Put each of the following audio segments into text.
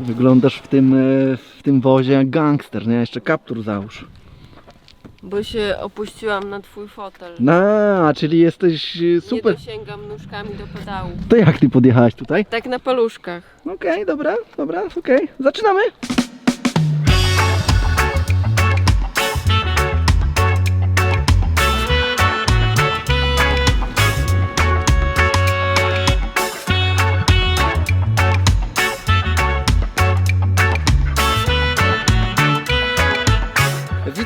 Wyglądasz w tym, e, w tym wozie jak gangster, nie? Jeszcze kaptur załóż. Bo się opuściłam na twój fotel. No, czyli jesteś e, super. Nie dosięgam nóżkami do pedału. To jak ty podjechałaś tutaj? Tak na paluszkach. Okej, dobra, dobra, okej. Zaczynamy.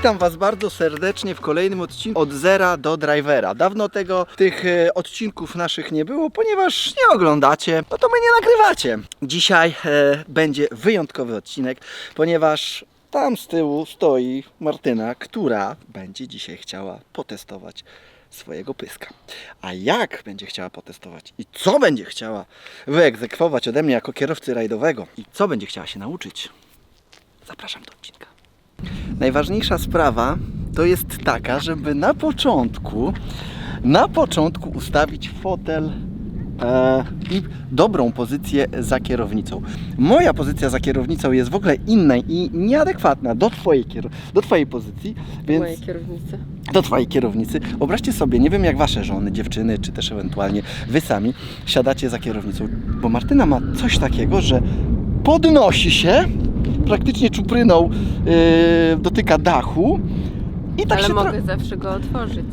Witam Was bardzo serdecznie w kolejnym odcinku od zera do drivera. Dawno tego tych e, odcinków naszych nie było, ponieważ nie oglądacie, no to my nie nagrywacie. Dzisiaj e, będzie wyjątkowy odcinek, ponieważ tam z tyłu stoi Martyna, która będzie dzisiaj chciała potestować swojego pyska. A jak będzie chciała potestować i co będzie chciała wyegzekwować ode mnie jako kierowcy rajdowego i co będzie chciała się nauczyć, zapraszam do odcinka. Najważniejsza sprawa to jest taka, żeby na początku, na początku ustawić fotel e, i dobrą pozycję za kierownicą. Moja pozycja za kierownicą jest w ogóle inna i nieadekwatna do twojej, kier- do twojej pozycji, więc Moje kierownice. do twojej kierownicy. Wyobraźcie sobie, nie wiem jak wasze żony, dziewczyny, czy też ewentualnie wy sami siadacie za kierownicą, bo Martyna ma coś takiego, że podnosi się, praktycznie czupryną yy, dotyka dachu i tak Ale się mogę zawsze go otworzyć.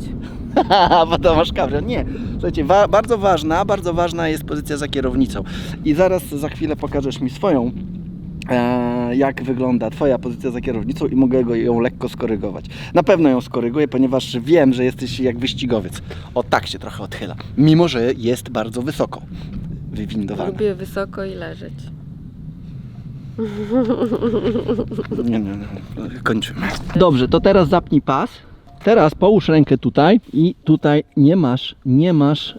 To masz kabrę. Nie. Słuchajcie, wa- bardzo ważna, bardzo ważna jest pozycja za kierownicą. I zaraz za chwilę pokażesz mi swoją, e, jak wygląda Twoja pozycja za kierownicą i mogę go, ją lekko skorygować. Na pewno ją skoryguję, ponieważ wiem, że jesteś jak wyścigowiec. O tak się trochę odchyla. Mimo, że jest bardzo wysoko wywindowana. Lubię wysoko i leżeć. Nie, nie, nie. Kończymy. Dobrze, to teraz zapnij pas. Teraz połóż rękę tutaj i tutaj nie masz, nie masz, e,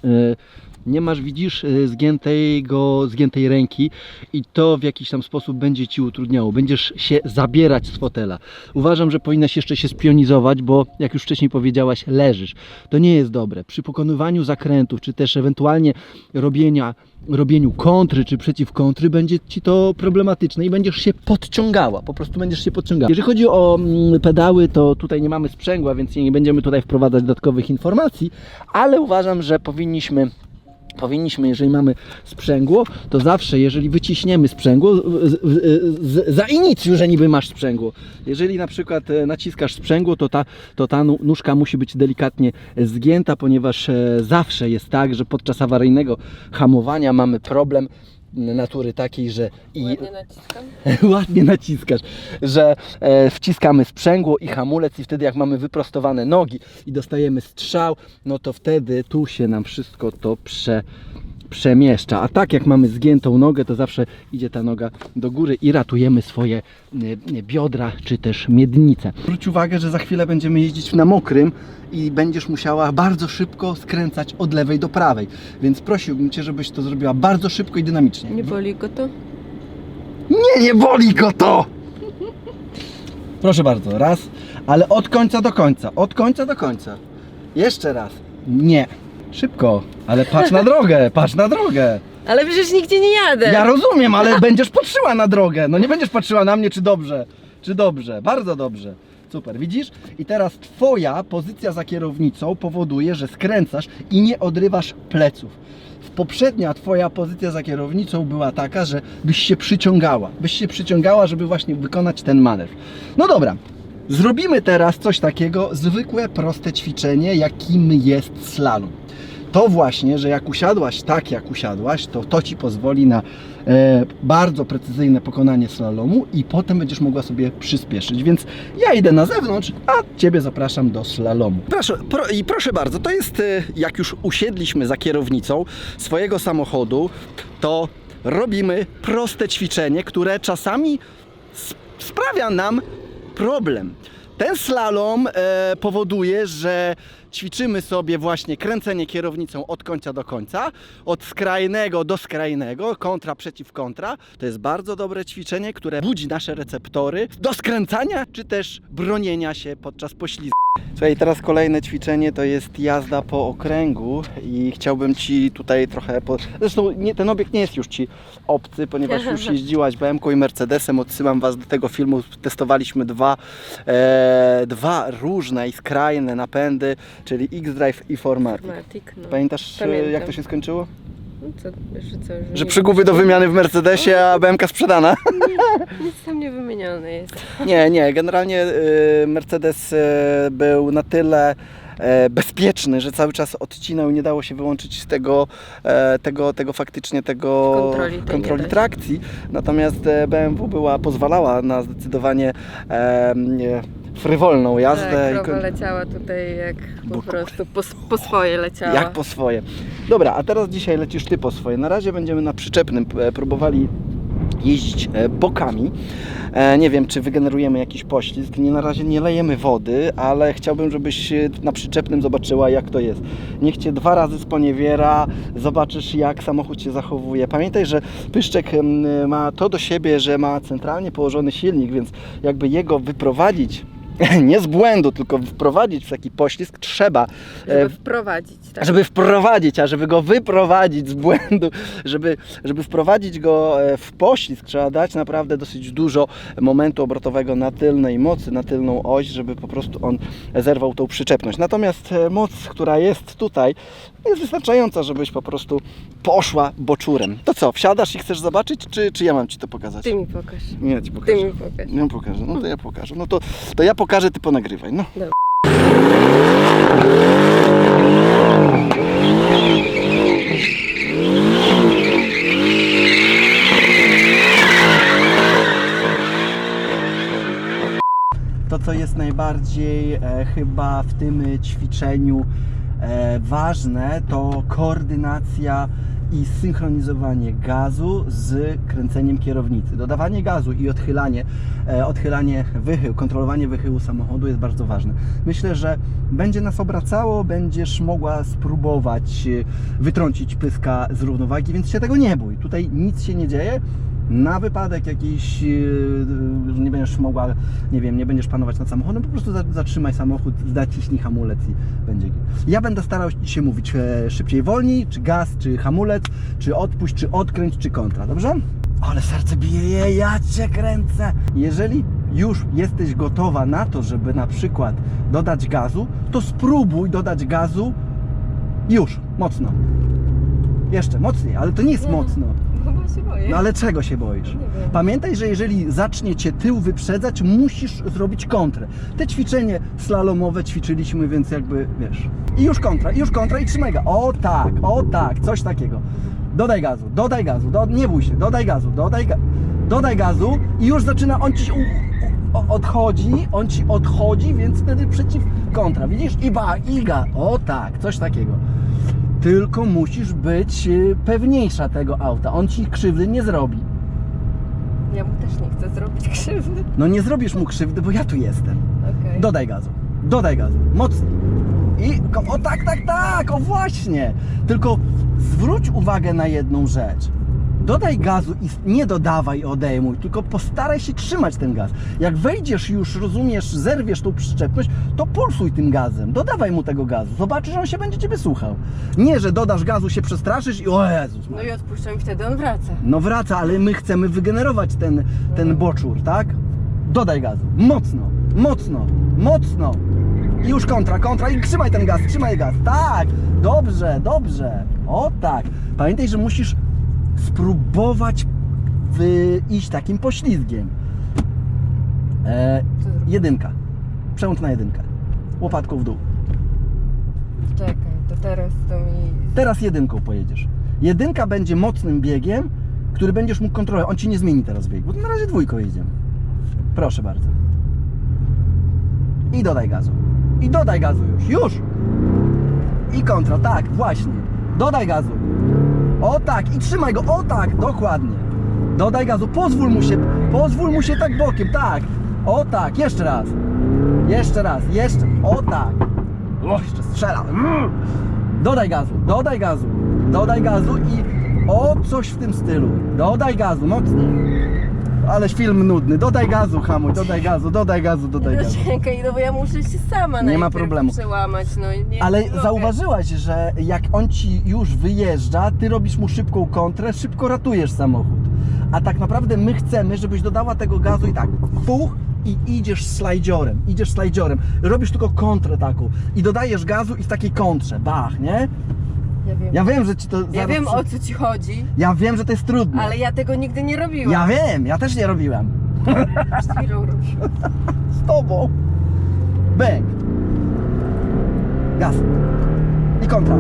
nie masz, widzisz, e, zgiętego, zgiętej ręki i to w jakiś tam sposób będzie Ci utrudniało. Będziesz się zabierać z fotela. Uważam, że powinnaś jeszcze się spionizować, bo jak już wcześniej powiedziałaś, leżysz. To nie jest dobre. Przy pokonywaniu zakrętów, czy też ewentualnie robienia, robieniu kontry, czy przeciw kontry, będzie Ci to problematyczne i będziesz się podciągała. Po prostu będziesz się podciągała. Jeżeli chodzi o mm, pedały, to tutaj nie mamy sprzęgła, więc nie będziemy tutaj wprowadzać dodatkowych informacji, ale uważam, że powinniśmy Powinniśmy, jeżeli mamy sprzęgło, to zawsze, jeżeli wyciśniemy sprzęgło, z, z, z, zainicjuj, że niby masz sprzęgło. Jeżeli na przykład e, naciskasz sprzęgło, to ta, to ta nóżka musi być delikatnie zgięta, ponieważ e, zawsze jest tak, że podczas awaryjnego hamowania mamy problem natury takiej, że i Ładnie naciskam. ładnie naciskasz, że e, wciskamy sprzęgło i hamulec i wtedy jak mamy wyprostowane nogi i dostajemy strzał, no to wtedy tu się nam wszystko to prze, przemieszcza. A tak jak mamy zgiętą nogę, to zawsze idzie ta noga do góry i ratujemy swoje e, biodra czy też miednice. Zwróć uwagę, że za chwilę będziemy jeździć na mokrym i będziesz musiała bardzo szybko skręcać od lewej do prawej. Więc prosiłbym Cię, żebyś to zrobiła bardzo szybko i dynamicznie. Nie boli go to? Nie, nie boli go to! Proszę bardzo, raz, ale od końca do końca, od końca do końca. Jeszcze raz. Nie. Szybko, ale patrz na drogę, patrz na drogę. Ale przecież nigdzie nie jadę. Ja rozumiem, ale będziesz patrzyła na drogę. No nie będziesz patrzyła na mnie, czy dobrze, czy dobrze. Bardzo dobrze. Super, widzisz? I teraz twoja pozycja za kierownicą powoduje, że skręcasz i nie odrywasz pleców. Poprzednia twoja pozycja za kierownicą była taka, że byś się przyciągała. Byś się przyciągała, żeby właśnie wykonać ten manewr. No dobra. Zrobimy teraz coś takiego, zwykłe, proste ćwiczenie, jakim jest slalom to właśnie, że jak usiadłaś tak, jak usiadłaś, to to Ci pozwoli na e, bardzo precyzyjne pokonanie slalomu i potem będziesz mogła sobie przyspieszyć. Więc ja idę na zewnątrz, a Ciebie zapraszam do slalomu. Proszę, pro, I proszę bardzo, to jest, e, jak już usiedliśmy za kierownicą swojego samochodu, to robimy proste ćwiczenie, które czasami sp- sprawia nam problem. Ten slalom e, powoduje, że ćwiczymy sobie właśnie kręcenie kierownicą od końca do końca, od skrajnego do skrajnego, kontra przeciw kontra. To jest bardzo dobre ćwiczenie, które budzi nasze receptory do skręcania czy też bronienia się podczas poślizgu. Słuchaj, teraz kolejne ćwiczenie to jest jazda po okręgu i chciałbym Ci tutaj trochę... Po... Zresztą nie, ten obiekt nie jest już Ci obcy, ponieważ już jeździłaś BMW i Mercedesem. Odsyłam Was do tego filmu. Testowaliśmy dwa, e, dwa różne i skrajne napędy, czyli X-Drive i Formatic. Matic, no. Pamiętasz e, Pamiętam. jak to się przyskończyło? No co, że co, że, Że nie- przygówy do wymiany w Mercedesie, a BMK sprzedana. Nic tam nie wymienione jest. Nie, nie, generalnie y, Mercedes y, był na tyle e, bezpieczny, że cały czas odcinał i nie dało się wyłączyć z tego, e, tego, tego faktycznie tego Kontroli tej nie da się. trakcji. Natomiast e, BMW była, pozwalała na zdecydowanie e, nie, frywolną jazdę. Tak, i krowa kon- leciała tutaj jak po Bo- prostu po, po swoje leciała. Jak po swoje. Dobra, a teraz dzisiaj lecisz ty po swoje. Na razie będziemy na przyczepnym e, próbowali jeździć e, bokami. E, Nie wiem, czy wygenerujemy jakiś poślizg. Nie, na razie nie lejemy wody, ale chciałbym, żebyś na przyczepnym zobaczyła, jak to jest. Niech cię dwa razy sponiewiera, zobaczysz, jak samochód się zachowuje. Pamiętaj, że Pyszczek ma to do siebie, że ma centralnie położony silnik, więc jakby jego wyprowadzić nie z błędu, tylko wprowadzić w taki poślizg trzeba Żeby e, wprowadzić, tak? żeby wprowadzić, a żeby go wyprowadzić z błędu, żeby, żeby wprowadzić go e, w poślizg, trzeba dać naprawdę dosyć dużo momentu obrotowego na tylnej mocy, na tylną oś, żeby po prostu on zerwał tą przyczepność. Natomiast e, moc, która jest tutaj, jest wystarczająca, żebyś po prostu poszła boczurem. To co, wsiadasz i chcesz zobaczyć, czy, czy ja mam Ci to pokazać? Ty mi pokaż. Nie, ja Ci Ty pokażę. mi pokaż. Ja pokażę, no to ja pokażę. No to, to ja pokażę, Ty ponagrywaj. No. Dobra. To, co jest najbardziej e, chyba w tym e, ćwiczeniu ważne, to koordynacja i synchronizowanie gazu z kręceniem kierownicy. Dodawanie gazu i odchylanie, e, odchylanie wychył, kontrolowanie wychyłu samochodu jest bardzo ważne. Myślę, że będzie nas obracało, będziesz mogła spróbować e, wytrącić pyska z równowagi, więc się tego nie bój. Tutaj nic się nie dzieje na wypadek jakiś, yy, że nie będziesz mogła, nie wiem, nie będziesz panować nad samochodem, po prostu za- zatrzymaj samochód, zaciśnij hamulec i będzie. Ja będę starał się mówić e, szybciej, wolniej, czy gaz, czy hamulec, czy odpuść, czy odkręć, czy kontra, dobrze? Ale serce bije, je, ja cię kręcę. Jeżeli już jesteś gotowa na to, żeby na przykład dodać gazu, to spróbuj dodać gazu już, mocno. Jeszcze mocniej, ale to nie jest mocno. Się boję. No ale czego się boisz? Nie wiem. Pamiętaj, że jeżeli zacznie cię tył wyprzedzać, musisz zrobić kontrę. Te ćwiczenie slalomowe ćwiczyliśmy, więc jakby wiesz. I już kontra, i już kontra i trzymaj go. O tak, o tak, coś takiego. Dodaj gazu, dodaj gazu, do, nie bój się, dodaj gazu, dodaj, ga, dodaj gazu i już zaczyna, on ci u, u, odchodzi, on ci odchodzi, więc wtedy przeciw kontra, widzisz? I ba, iga, o tak, coś takiego. Tylko musisz być y, pewniejsza tego auta. On ci krzywdy nie zrobi. Ja mu też nie chcę zrobić krzywdy. No nie zrobisz mu krzywdy, bo ja tu jestem. Okej. Dodaj gazu. Dodaj gazu. Mocniej. I o tak, tak, tak, o właśnie. Tylko zwróć uwagę na jedną rzecz. Dodaj gazu i nie dodawaj odejmuj, tylko postaraj się trzymać ten gaz. Jak wejdziesz już, rozumiesz, zerwiesz tą przyczepność, to pulsuj tym gazem. Dodawaj mu tego gazu. Zobaczysz, że on się będzie ciebie słuchał. Nie, że dodasz gazu, się przestraszysz i o Jezus. No i odpuszczam i wtedy on wraca. No wraca, ale my chcemy wygenerować ten, ten boczur, tak? Dodaj gazu. Mocno, mocno, mocno. I już kontra, kontra i trzymaj ten gaz, trzymaj gaz. Tak, dobrze, dobrze. O tak. Pamiętaj, że musisz spróbować wy- iść takim poślizgiem. E, jedynka. Przełącz na jedynkę. Łopatką w dół. Czekaj, to teraz to mi... Teraz jedynką pojedziesz. Jedynka będzie mocnym biegiem, który będziesz mógł kontrolować. On ci nie zmieni teraz biegu. Na razie dwójką jedziemy. Proszę bardzo. I dodaj gazu. I dodaj gazu już. Już! I kontra, tak, właśnie. Dodaj gazu. O tak, i trzymaj go. O tak, dokładnie. Dodaj gazu. Pozwól mu się, pozwól mu się tak bokiem, tak. O tak, jeszcze raz. Jeszcze raz, jeszcze. O tak. O, jeszcze strzela. Mm. Dodaj gazu, dodaj gazu, dodaj gazu i o coś w tym stylu. Dodaj gazu, mocniej. Aleś film nudny. Dodaj gazu, hamuj, dodaj gazu, dodaj gazu, dodaj No gazu. czekaj, no bo ja muszę się sama Nie ma najpierw problemu. przełamać, no nie Ale nie mogę. zauważyłaś, że jak on ci już wyjeżdża, ty robisz mu szybką kontrę, szybko ratujesz samochód. A tak naprawdę my chcemy, żebyś dodała tego gazu i tak, puch i idziesz slajdziorem, idziesz slajdziorem. Robisz tylko kontrę taką i dodajesz gazu i w takiej kontrze, bach, nie? Ja wiem, Ja wiem, że ci to ja zaraz wiem przy- o co ci chodzi, Ja wiem, że to jest trudne. ale ja tego nigdy nie robiłam. Ja wiem, ja też nie robiłem. Przed chwilą robiłam. Z tobą. Bęk. Gaz. I kontra.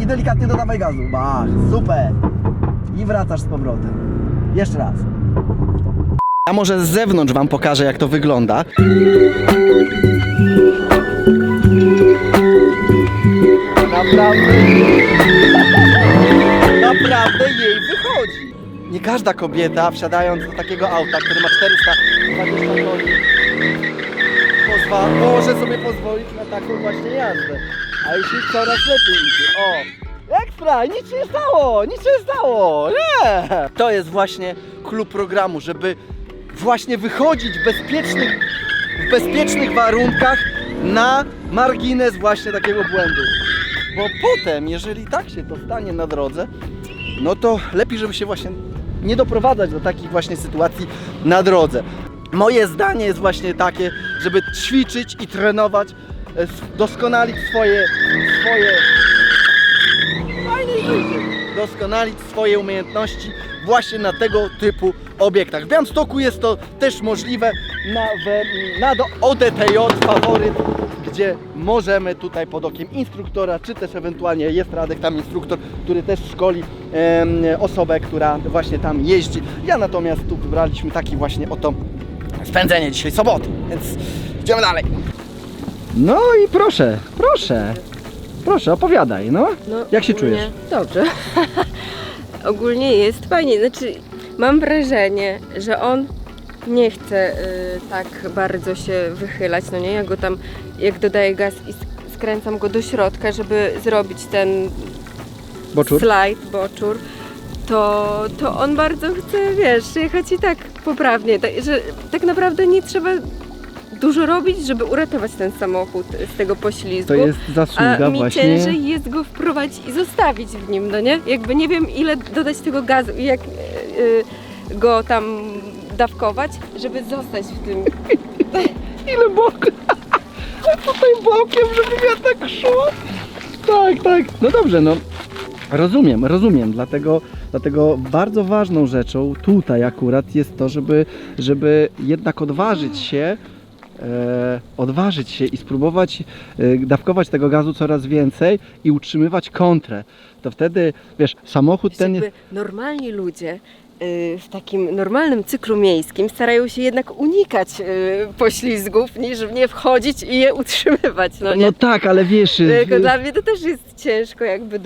I delikatnie dodawaj gazu. Bach, super. I wracasz z powrotem. Jeszcze raz. A może z zewnątrz wam pokażę jak to wygląda. Naprawdę. Naprawdę jej wychodzi. Nie każda kobieta wsiadając do takiego auta, który ma 420 koni, może sobie pozwolić na taką właśnie jazdę. A jeśli coraz lepiej idzie. O! Ekstra! Nic się nie stało! Nic się nie stało! Nie! To jest właśnie klub programu, żeby właśnie wychodzić w bezpiecznych, w bezpiecznych warunkach na margines właśnie takiego błędu. Bo potem, jeżeli tak się to stanie na drodze, no to lepiej, żeby się właśnie nie doprowadzać do takich właśnie sytuacji na drodze. Moje zdanie jest właśnie takie, żeby ćwiczyć i trenować, e, doskonalić swoje, swoje, doskonalić swoje umiejętności właśnie na tego typu obiektach. W Białymstoku jest to też możliwe na, we, na do ODTJ faworyt, gdzie możemy tutaj pod okiem instruktora, czy też ewentualnie jest Radek tam instruktor, który też szkoli em, osobę, która właśnie tam jeździ. Ja natomiast tu wybraliśmy taki właśnie oto spędzenie dzisiaj soboty, więc idziemy dalej. No i proszę, proszę, proszę opowiadaj, no. No, Jak się czujesz? Dobrze. ogólnie jest fajnie, znaczy mam wrażenie, że on nie chce y, tak bardzo się wychylać, no nie? Ja go tam, jak dodaję gaz i sk- skręcam go do środka, żeby zrobić ten Boczur? slajd, boczur, to, to on bardzo chce, wiesz, jechać i tak poprawnie, tak, że tak naprawdę nie trzeba dużo robić, żeby uratować ten samochód z tego poślizgu. To jest zasługa A mi właśnie. ciężej jest go wprowadzić i zostawić w nim, no nie? Jakby nie wiem ile dodać tego gazu i jak e, e, go tam dawkować, żeby zostać w tym. Ile bok? Tutaj bokiem, żeby ja tak szło. Tak, tak. No dobrze, no. Rozumiem, rozumiem. Dlatego, dlatego bardzo ważną rzeczą tutaj akurat jest to, żeby, żeby jednak odważyć się, odważyć się i spróbować e, dawkować tego gazu coraz więcej i utrzymywać kontrę. To wtedy, wiesz, samochód ten jest... Normalni ludzie y, w takim normalnym cyklu miejskim starają się jednak unikać poślizgów, niż w nie wchodzić i je utrzymywać, no? No tak, ale wiesz... Tylko dla mnie to też jest ciężko jakby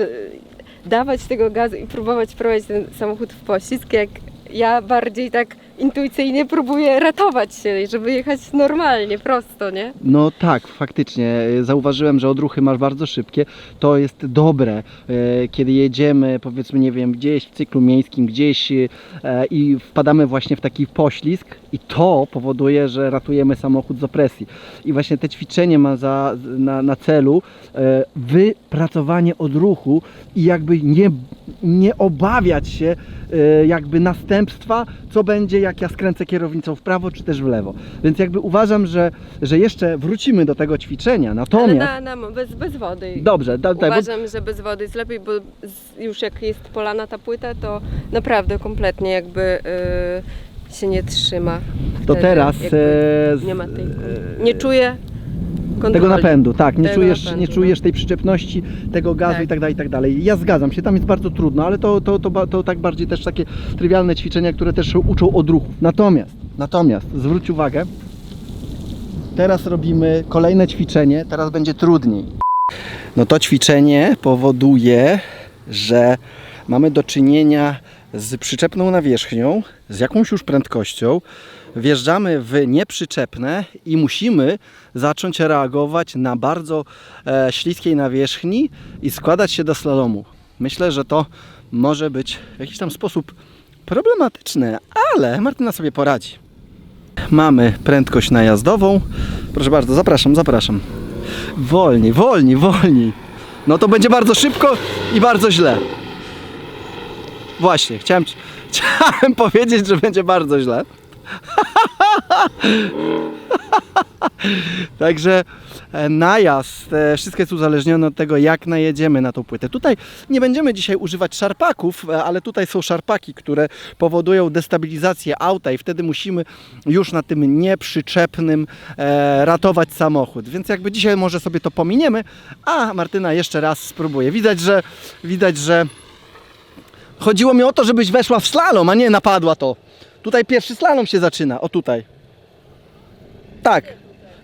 dawać tego gazu i próbować prowadzić ten samochód w poślizg, jak ja bardziej tak intuicyjnie próbuję ratować się, żeby jechać normalnie, prosto, nie? No tak, faktycznie. Zauważyłem, że odruchy masz bardzo szybkie. To jest dobre, e, kiedy jedziemy, powiedzmy, nie wiem, gdzieś w cyklu miejskim, gdzieś e, i wpadamy właśnie w taki poślizg i to powoduje, że ratujemy samochód z opresji. I właśnie te ćwiczenie ma za, na, na celu e, wypracowanie odruchu i jakby nie, nie obawiać się e, jakby następstwa, co będzie jak ja skręcę kierownicą w prawo czy też w lewo. Więc jakby uważam, że, że jeszcze wrócimy do tego ćwiczenia. Ale Natomiast na, na, bez, bez wody. dobrze, da, da, bo, Uważam, że bez wody jest lepiej, bo już jak jest polana ta płyta, to naprawdę kompletnie jakby y, się nie trzyma. to teraz e, nie ma tej, nie czuję kontroli. tego napędu, tak, nie Tego czujesz, napędu, nie no. czujesz tej przyczepności, tego gazu Tak. i tak dalej, i tak dalej. Ja zgadzam się, tam jest bardzo trudno, ale to, to, to, ba- to tak bardziej też takie trywialne ćwiczenia, które też uczą odruchów. Natomiast, natomiast zwróć uwagę, teraz robimy kolejne ćwiczenie, teraz będzie trudniej. No to ćwiczenie powoduje, że mamy do czynienia z przyczepną nawierzchnią, z jakąś już prędkością, wjeżdżamy w nieprzyczepne i musimy zacząć reagować na bardzo e, śliskiej nawierzchni i składać się do slalomu. Myślę, że to może być w jakiś tam sposób problematyczne, ale Martyna sobie poradzi. Mamy prędkość najazdową. Proszę bardzo, zapraszam, zapraszam. Wolniej, wolniej, wolniej. No to będzie bardzo szybko i bardzo źle. Właśnie, chciałem, ci- chciałem powiedzieć, że będzie bardzo źle. Także e, najazd, e, wszystko jest uzależnione od tego, jak najedziemy na tą płytę. Tutaj nie będziemy dzisiaj używać szarpaków, e, ale tutaj są szarpaki, które powodują destabilizację auta i wtedy musimy już na tym nieprzyczepnym ratować samochód. Więc jakby dzisiaj może sobie to pominiemy, a Martyna jeszcze raz spróbuje. Widać, że widać, że chodziło mi o to, żebyś weszła w slalom, a nie napadła to. Tutaj pierwszy slalom się zaczyna, o tutaj. Tak.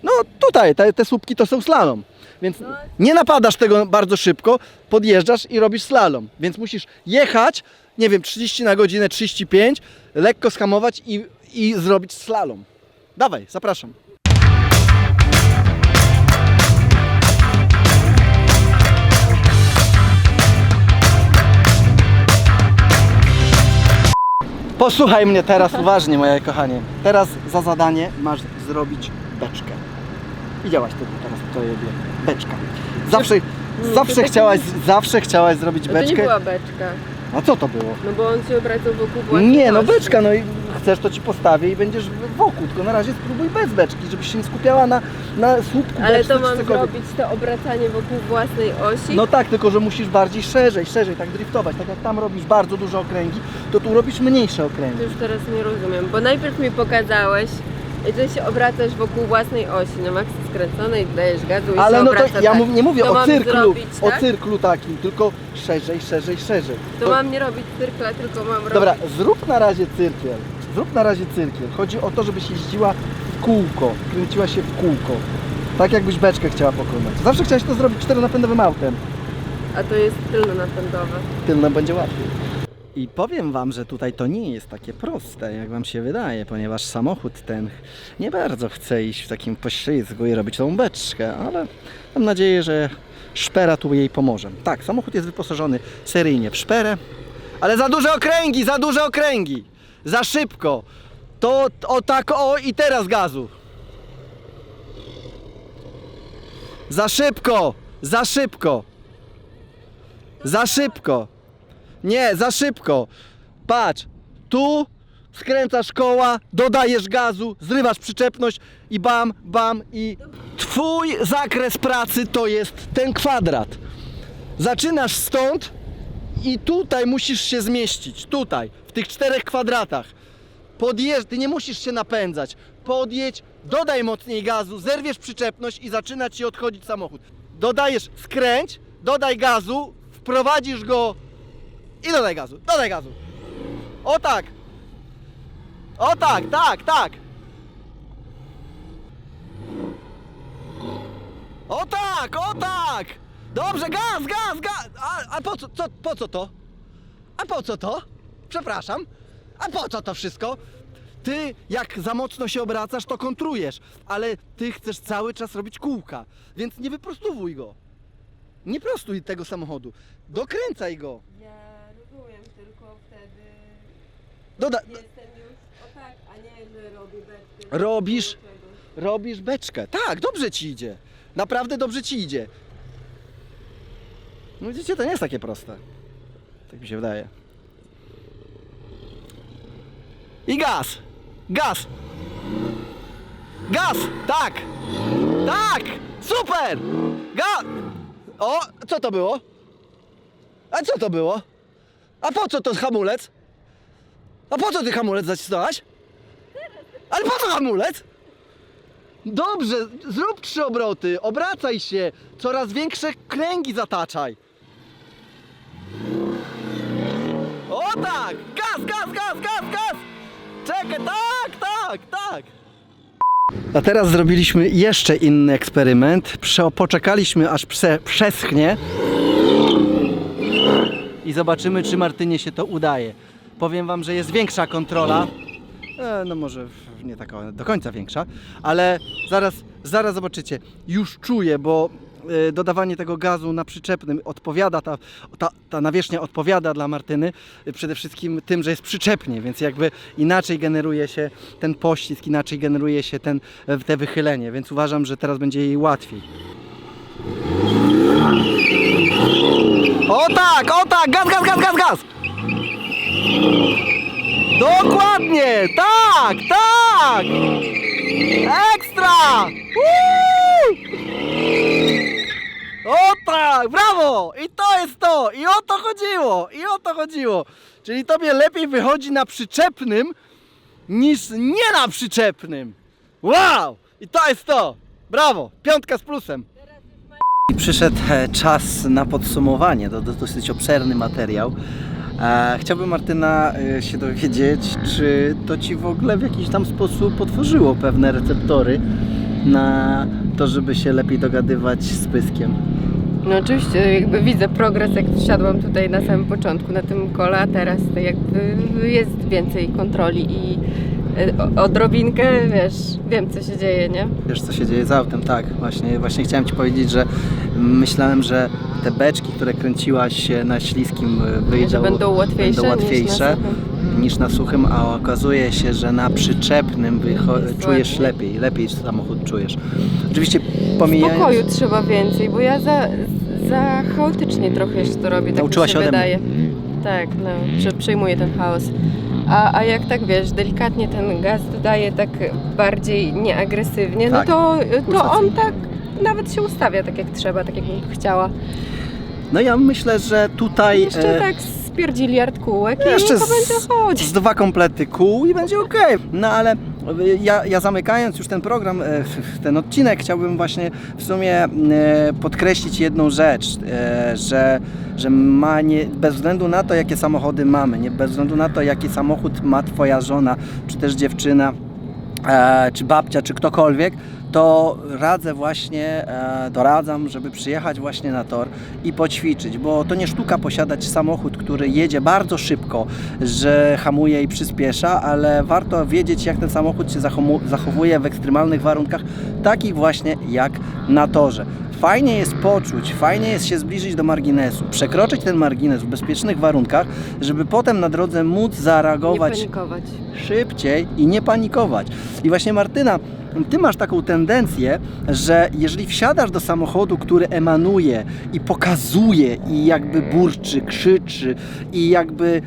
No tutaj, te, te słupki to są slalom. Więc nie napadasz tego bardzo szybko, podjeżdżasz i robisz slalom. Więc musisz jechać, nie wiem, 30 na godzinę, 35, lekko skamować i, i zrobić slalom. Dawaj, zapraszam. Posłuchaj mnie teraz uważnie, moje kochanie. Teraz za zadanie masz zrobić beczkę. Widziałaś to teraz, to jebie. Beczka. Zawsze, to zawsze, chciałaś, zawsze chciałaś zrobić No to nie beczkę. była beczka. A co to było? No bo on się obracał wokół własnej Nie, no osi. beczka, no i chcesz to ci postawię i będziesz wokół, tylko na razie spróbuj bez beczki, żebyś się nie skupiała na, na słupku Ale beczce to czy mam cokolwiek. zrobić to obracanie wokół własnej osi? No tak, tylko że musisz bardziej szerzej, szerzej tak driftować. Tak jak tam robisz bardzo duże okręgi, to tu robisz mniejsze okręgi. To już teraz nie rozumiem, bo najpierw mi pokazałeś, że się obracasz wokół własnej osi, na maksa skręconej, dajesz gazu i Ale się no obraca to ja tak. mów, nie mówię To o mam cyrklu, zrobić, o tak? cyrklu takim, tylko szerzej, szerzej, szerzej. To mam nie robić cyrkla, tylko mam Dobra, robić... zrób na razie cyrkiel. Zrób na razie cyrkiel. Chodzi o to, żebyś jeździła w kółko, kręciła się w kółko. Tak jakbyś beczkę chciała pokonać. Zawsze chciałaś to zrobić czteronapędowym autem. A to jest tylno-napędowe. Tylne będzie łatwiej. I powiem Wam, że tutaj to nie jest takie proste, jak Wam się wydaje, ponieważ samochód ten nie bardzo chce iść w takim poślizgu i robić tą beczkę, ale mam nadzieję, że szpera tu jej pomoże. Tak, samochód jest wyposażony seryjnie w szperę, ale za duże okręgi, za duże okręgi, za szybko. To o tak o i teraz gazu. Za szybko, za szybko. Za szybko. Nie, za szybko. Patrz, tu skręcasz koła, dodajesz gazu, zrywasz przyczepność i bam, bam i twój zakres pracy to jest ten kwadrat. Zaczynasz stąd i tutaj musisz się zmieścić, tutaj, w tych czterech kwadratach. Podjeżdż, ty nie musisz się napędzać. Podjedź, dodaj mocniej gazu, zerwiesz przyczepność i zaczyna ci odchodzić samochód. Dodajesz, skręć, dodaj gazu, wprowadzisz go i dodaj gazu, dodaj gazu. O tak. O tak, tak, tak. O tak, o tak. Dobrze, gaz, gaz, gaz. A, a po, co, co, po co to? A po co to? Przepraszam. A po co to wszystko? Ty, jak za mocno się obracasz, to kontrujesz, ale ty chcesz cały czas robić kółka, więc nie wyprostowuj go. Nie prostuj tego samochodu. Dokręcaj go. Ja rozumiem, tylko wtedy Doda jestem już o tak, a nie, że robię beczkę. Robisz? robisz beczkę. Tak, dobrze ci idzie. Naprawdę dobrze ci idzie. No widzicie, to nie jest takie proste. Tak mi się wydaje. I gaz! Gaz! Gaz! Tak! Tak! Super! Gaz! O, co to było? A co to było? A po co to hamulec? A po co ty hamulec zacisnąłaś? Ale po co hamulec? Dobrze, zrób trzy obroty, obracaj się, coraz większe kręgi zataczaj. O tak! Gaz, gaz, gaz, gaz, gaz! Czekaj, tak, tak, tak! A teraz zrobiliśmy jeszcze inny eksperyment. Poczekaliśmy aż prze- przeschnie i zobaczymy, czy Martynie się to udaje. powiem Wam, że jest większa kontrola. E, no może nie taka do końca większa, ale zaraz, zaraz zobaczycie. Już czuję, bo e, dodawanie tego gazu na przyczepnym odpowiada, ta, ta, ta nawierzchnia odpowiada dla Martyny e, przede wszystkim tym, że jest przyczepnie, więc jakby inaczej generuje się ten pościsk, inaczej generuje się ten, e, te wychylenie, więc uważam, że teraz będzie jej łatwiej. O tak, o tak, gaz, gaz, gaz, gaz, gaz! Dokładnie, tak, tak! Ekstra! Woo! O tak, brawo! I to jest to! I o to chodziło! I o to chodziło! Czyli tobie lepiej wychodzi na przyczepnym niż nie na przyczepnym. Wow! I to jest to! Brawo! Piątka z plusem. I przyszedł e, czas na podsumowanie. To dosyć obszerny materiał. E, chciałbym Martyna e, się dowiedzieć, czy to Ci w ogóle w jakiś tam sposób potworzyło pewne receptory na to, żeby się lepiej dogadywać z pyskiem. No oczywiście, jakby widzę progres, jak wsiadłam tutaj na samym początku na tym kole, a teraz jakby jest więcej kontroli i odrobinkę, wiesz, wiem co się dzieje, nie? Wiesz co się dzieje z autem, tak. Właśnie, właśnie chciałem Ci powiedzieć, że myślałem, że te beczki, które kręciłaś e, na śliskim e, wyjdą, Że będą łatwiejsze, będą łatwiejsze niż na suchym. niż na suchym, a okazuje się, że na przyczepnym czujesz lepiej, lepiej samochód czujesz. Oczywiście W pomijając... pokoju trzeba więcej, bo ja za, za chaotycznie trochę jeszcze to robię, tak Nauczyła mi się się wydaje. Tak, no, że przejmuję ten chaos. A, a jak tak wiesz, delikatnie ten gaz dodaje tak bardziej nieagresywnie, Tak. no to, to on tak nawet się ustawia tak jak trzeba, tak jakbym chciała. No ja myślę, że tutaj Jeszcze e, tak spierdziliard kółek jeszcze i to z- będzie chodzić. z dwa komplety kół i będzie ok. No ale ja, ja zamykając już ten program, e, ten odcinek, chciałbym właśnie w sumie e, podkreślić jedną rzecz, e, że, że ma nie, bez względu na to, jakie samochody mamy, nie bez względu na to, jaki samochód ma Twoja żona, czy też dziewczyna, czy babcia, czy ktokolwiek, to radzę właśnie, e, doradzam, żeby przyjechać właśnie na tor i poćwiczyć, bo to nie sztuka posiadać samochód, który jedzie bardzo szybko, że hamuje i przyspiesza, ale warto wiedzieć, jak ten samochód się zachowuje w ekstremalnych warunkach, takich właśnie jak na torze. Fajnie jest poczuć, fajnie jest się zbliżyć do marginesu, przekroczyć ten margines w bezpiecznych warunkach, żeby potem na drodze móc zareagować szybciej i nie panikować. I właśnie Martyna, ty masz taką tendencję, że jeżeli wsiadasz do samochodu, który emanuje i pokazuje i jakby burczy, krzyczy i jakby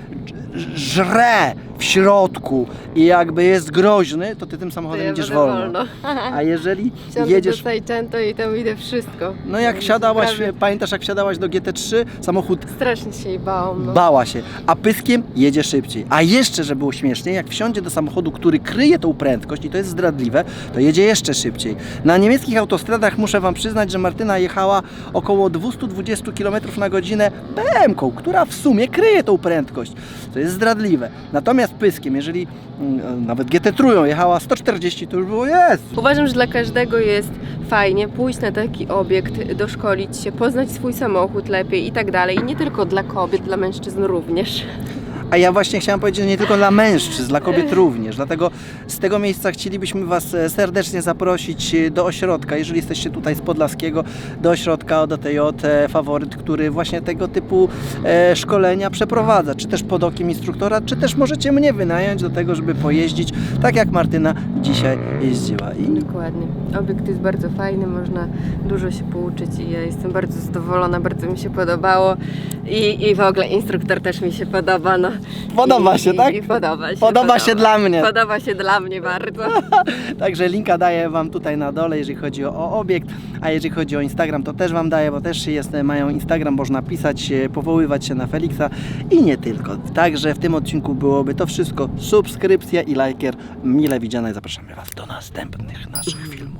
żre w środku i jakby jest groźny, to ty tym samochodem ja jedziesz będę wolno. wolno. A jeżeli Wsiądę jedziesz do Seicento i tam idę wszystko. no jak wsiadałaś, Prawie pamiętasz jak wsiadałaś do GT3, samochód Strasznie się jej bałam. No. Bała się, a pyskiem jedzie szybciej. A jeszcze, żeby było śmieszniej, jak wsiądzie do samochodu, który kryje tą prędkość i to jest zdradliwe, to jedzie jeszcze szybciej. Na niemieckich autostradach muszę Wam przyznać, że Martyna jechała około 220 km na godzinę BM-ką, która w sumie kryje tą prędkość. To jest zdradliwe. Natomiast pyskiem, jeżeli mm, nawet GT3 jechała 140, to już było jest. Uważam, że dla każdego jest fajnie pójść na taki obiekt, doszkolić się, poznać swój samochód lepiej i tak dalej. I nie tylko dla kobiet, dla mężczyzn również. A ja właśnie chciałem powiedzieć, że nie tylko dla mężczyzn, dla kobiet również. Dlatego z tego miejsca chcielibyśmy Was e, serdecznie zaprosić e, do ośrodka, jeżeli jesteście tutaj z Podlaskiego, do ośrodka ODTJ Faworyt, który właśnie tego typu e, szkolenia przeprowadza, czy też pod okiem instruktora, czy też możecie mnie wynająć do tego, żeby pojeździć, tak jak Martyna dzisiaj jeździła. I Dokładnie. Obiekt jest bardzo fajny, można dużo się pouczyć i ja jestem bardzo zadowolona, bardzo mi się podobało. I, i w ogóle instruktor też mi się podoba. No. Podoba I, się, i, tak? I podoba się. Podoba się dla mnie. Podoba się dla mnie bardzo. Także linka daję Wam tutaj na dole, jeżeli chodzi o, obiekt, a jeżeli chodzi o Instagram, to też Wam daję, bo też jest, mają Instagram, można pisać, e, powoływać się na Felixa i nie tylko. Także w tym odcinku byłoby to wszystko. Subskrypcja i lajkier mile widziane. Zapraszamy Was do następnych naszych filmów.